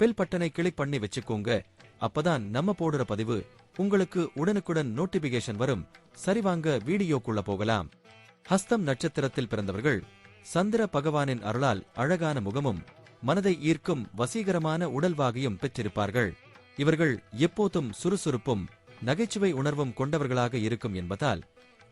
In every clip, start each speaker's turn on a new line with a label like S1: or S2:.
S1: Bell பட்டனை click பண்ணி வச்சுக்கோங்க. அப்பதான் நம்ம போடுற பதிவு உங்களுக்கு உடனுக்குடன் நோட்டிபிகேஷன் வரும். சரிவாங்க வீடியோக்குள்ள போகலாம். ஹஸ்தம் நட்சத்திரத்தில் பிறந்தவர்கள் சந்திர பகவானின் அருளால் அழகான முகமும் மனதை ஈர்க்கும் வசீகரமான உடல்வாகையும் பெற்றிருப்பார்கள். இவர்கள் எப்போதும் சுறுசுறுப்பும் நகைச்சுவை உணர்வும் கொண்டவர்களாக இருக்கும் என்பதால்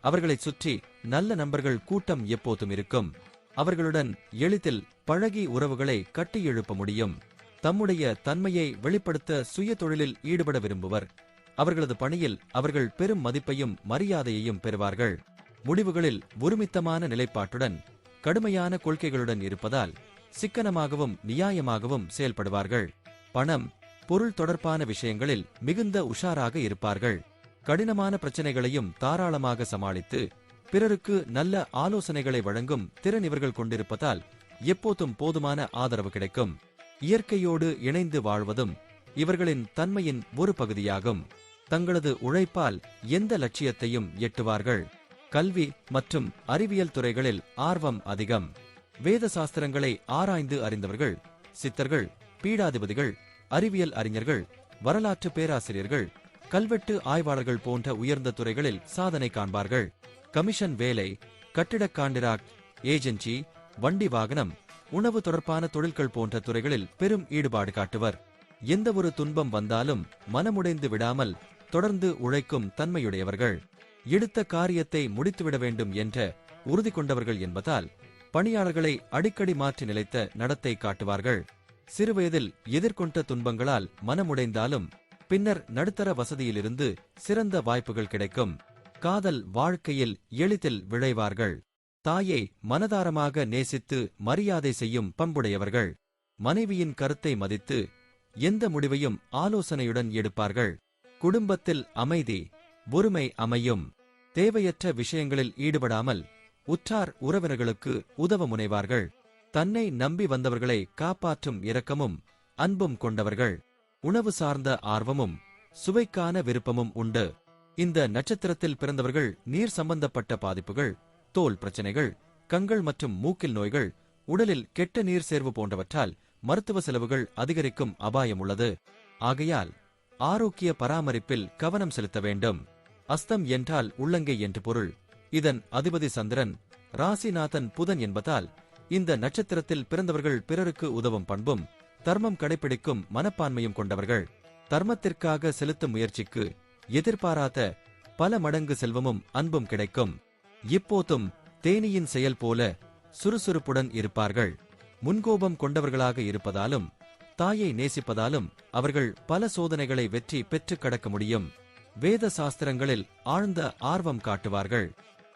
S1: அவர்களை சுற்றி நல்ல நண்பர்கள் கூட்டம் எப்போதும் இருக்கும். அவர்களுடன் எளிதில் பழகி உறவுகளை கட்டியெழுப்ப முடியும். தம்முடைய தன்மையை வெளிப்படுத்த சுய தொழிலில் ஈடுபட விரும்புவர். அவர்களது பணியில் அவர்கள் பெரும் மதிப்பையும் மரியாதையையும் பெறுவார்கள். முடிவுகளில் ஒருமித்தமான நிலைப்பாட்டுடன் கடுமையான கொள்கைகளுடன் இருப்பதால் சிக்கனமாகவும் நியாயமாகவும் செயல்படுவார்கள். பணம் பொருள் தொடர்பான விஷயங்களில் மிகுந்த உஷாராக இருப்பார்கள். கடினமான பிரச்சனைகளையும் தாராளமாக சமாளித்து பிறருக்கு நல்ல ஆலோசனைகளை வழங்கும் திறன் இவர்கள் கொண்டிருப்பதால் எப்போதும் போதுமான ஆதரவு கிடைக்கும். இயற்கையோடு இணைந்து வாழ்வதும் இவர்களின் தன்மையின் ஒரு பகுதியாகும். தங்களது உழைப்பால் எந்த லட்சியத்தையும் எட்டுவார்கள். கல்வி மற்றும் அறிவியல் துறைகளில் ஆர்வம் அதிகம். வேத சாஸ்திரங்களை ஆராய்ந்து அறிந்தவர்கள் சித்தர்கள் பீடாதிபதிகள் அறிவியல் அறிஞர்கள் வரலாற்று பேராசிரியர்கள் கல்வெட்டு ஆய்வாளர்கள் போன்ற உயர்ந்த துறைகளில் சாதனை காண்பார்கள். கமிஷன் வேலை கட்டிடக் காண்டிராக்ட் ஏஜென்சி வண்டி வாகனம் உணவு தொடர்பான தொழில்கள் போன்ற துறைகளில் பெரும் ஈடுபாடு காட்டுவர். எந்த ஒரு துன்பம் வந்தாலும் மனமுடைந்து விடாமல் தொடர்ந்து உழைக்கும் தன்மையுடையவர்கள். எடுத்த காரியத்தை முடித்துவிட வேண்டும் என்ற உறுதி கொண்டவர்கள் என்பதால் பணியாளர்களை அடிக்கடி மாற்றி நிலைத்த நடத்தை காட்டுவார்கள். சிறுவயதில் எதிர்கொண்ட துன்பங்களால் மனமுடைந்தாலும் பின்னர் நடுத்தர வசதியிலிருந்து சிறந்த வாய்ப்புகள் கிடைக்கும். காதல் வாழ்க்கையில் எளிதில் விளைவார்கள். தாயை மனதாரமாக நேசித்து மரியாதை செய்யும் பண்புடையவர்கள். மனைவியின் கருத்தை மதித்து எந்த முடிவையும் ஆலோசனையுடன் எடுப்பார்கள். குடும்பத்தில் அமைதி ஒருமை அமையும். தேவையற்ற விஷயங்களில் ஈடுபடாமல் உற்றார் உறவினர்களுக்கு உதவ முனைவார்கள். தன்னை நம்பி வந்தவர்களை காப்பாற்றும் இரக்கமும் அன்பும் கொண்டவர்கள். உணவு சார்ந்த ஆர்வமும் சுவைக்கான விருப்பமும் உண்டு. இந்த நட்சத்திரத்தில் பிறந்தவர்கள் நீர் சம்பந்தப்பட்ட பாதிப்புகள் தோல் பிரச்சனைகள் கண்கள் மற்றும் மூக்கில் நோய்கள் உடலில் கெட்ட நீர் சேர்வு போன்றவற்றால் மருத்துவ செலவுகள் அதிகரிக்கும் அபாயம் உள்ளது. ஆகையால் ஆரோக்கிய பராமரிப்பில் கவனம் செலுத்த வேண்டும். அஸ்தம் என்றால் உள்ளங்கை என்று பொருள். இதன் அதிபதி சந்திரன் ராசிநாதன் புதன் என்பதால் இந்த நட்சத்திரத்தில் பிறந்தவர்கள் பிறருக்கு உதவும் பண்பும் தர்மம் கடைபிடிக்கும் மனப்பான்மையும் கொண்டவர்கள். தர்மத்திற்காக செலுத்தும் முயற்சிக்கு எதிர்பாராத பல மடங்கு செல்வமும் அன்பும் கிடைக்கும். இப்போதும் தேனியின் செயல் போல சுறுசுறுப்புடன் இருப்பார்கள். முன்கோபம் கொண்டவர்களாக இருப்பதாலும் தாயை நேசிப்பதாலும் அவர்கள் பல சோதனைகளை வெற்றி பெற்றுக் கடக்க முடியும். வேத சாஸ்திரங்களில் ஆழ்ந்த ஆர்வம் காட்டுவார்கள்.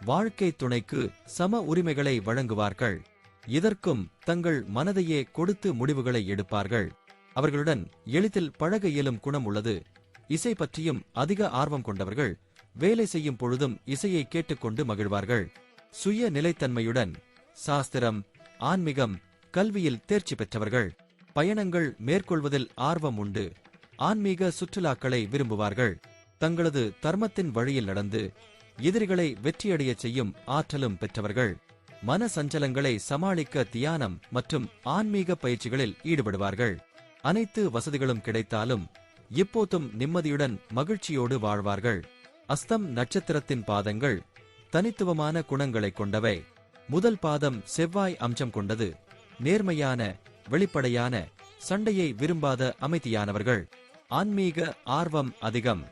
S1: வாழ்க்கை துணைக்கு சம உரிமைகளை வழங்குவார்கள். இதற்கும் தங்கள் மனதையே கொடுத்து முடிவுகளை எடுப்பார்கள். அவர்களுடன் எளிதில் பழக இயலும் குணம் உள்ளது. இசை பற்றியும் அதிக ஆர்வம் கொண்டவர்கள் வேலை செய்யும் பொழுதும் இசையை கேட்டுக்கொண்டு மகிழ்வார்கள். சுய நிலைத்தன்மையுடன் சாஸ்திரம் ஆன்மீகம் கல்வியில் தேர்ச்சி பெற்றவர்கள். பயணங்கள் மேற்கொள்வதில் ஆர்வம் உண்டு. ஆன்மீக சுற்றுலாக்களை விரும்புவார்கள். தங்களது தர்மத்தின் வழியில் நடந்து எதிரிகளை வெற்றியடையச் செய்யும் ஆற்றலும் பெற்றவர்கள். மன சஞ்சலங்களை சமாளிக்க தியானம் மற்றும் ஆன்மீக பயிற்சிகளில் ஈடுபடுவார்கள். அனைத்து வசதிகளும் கிடைத்தாலும் இப்போதும் நிம்மதியுடன் மகிழ்ச்சியோடு வாழ்வார்கள். அஸ்தம் நட்சத்திரத்தின் பாதங்கள் தனித்துவமான குணங்களைக் கொண்டவை. முதல் பாதம் செவ்வாய் அம்சம் கொண்டது. நேர்மையான வெளிப்படையான சண்டையை விரும்பாத அமைதியானவர்கள். ஆன்மீக ஆர்வம் அதிகம்.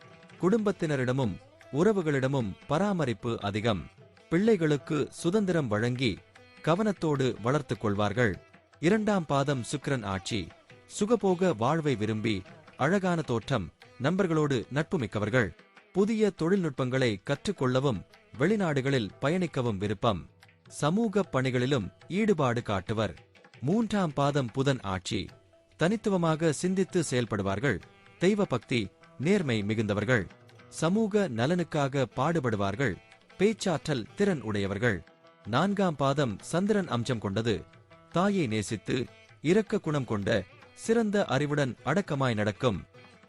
S1: குடும்பத்தினரிடமும் உறவுகளிடமும் பராமரிப்பு அதிகம். பிள்ளைகளுக்கு சுதந்திரம் வழங்கி கவனத்தோடு வளர்த்துக் கொள்வார்கள். இரண்டாம் பாதம் சுக்கிரன் ஆட்சி. சுகபோக வாழ்வை விரும்பி அழகான தோற்றம் நண்பர்களோடு நட்பு மிக்கவர்கள் புதிய தொழில்நுட்பங்களை கற்றுக்கொள்ளவும் வெளிநாடுகளில் பயணிக்கவும் விருப்பம். சமூக பணிகளிலும் ஈடுபாடு காட்டுவர். மூன்றாம் பாதம் புதன் ஆட்சி. தனித்துவமாக சிந்தித்து செயல்படுவார்கள். தெய்வ பக்தி நேர்மை மிகுந்தவர்கள். சமூக நலனுக்காக பாடுபடுவார்கள். பேச்சாற்றல் திறன் உடையவர்கள். நான்காம் பாதம் சந்திரன் அம்சம் கொண்டது. தாயை நேசித்து இரக்க குணம் கொண்ட சிறந்த அறிவுடன் அடக்கமாய் நடக்கும்.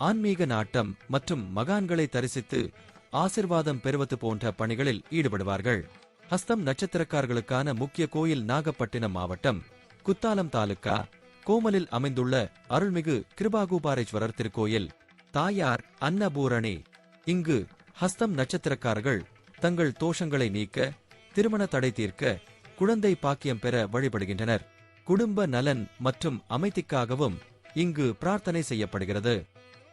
S1: ஆன்மீக நாட்டம் மற்றும் மகான்களை தரிசித்து ஆசிர்வாதம் பெறுவது போன்ற பணிகளில் ஈடுபடுவார்கள். ஹஸ்தம் நட்சத்திரக்காரர்களுக்கான முக்கிய கோயில் நாகப்பட்டினம் மாவட்டம் குத்தாலம் தாலுக்கா கோமலில் அமைந்துள்ள அருள்மிகு கிருபாகுபாரேஸ்வரர் திருக்கோயில் தாயார் அன்னபூரணி. இங்கு ஹஸ்தம் நட்சத்திரக்காரர்கள் தங்கள் தோஷங்களை நீக்க திருமண தடை தீர்க்க குழந்தை பாக்கியம் பெற வழிபடுகின்றனர். குடும்ப நலன் மற்றும் அமைதிக்காகவும் இங்கு பிரார்த்தனை செய்யப்படுகிறது.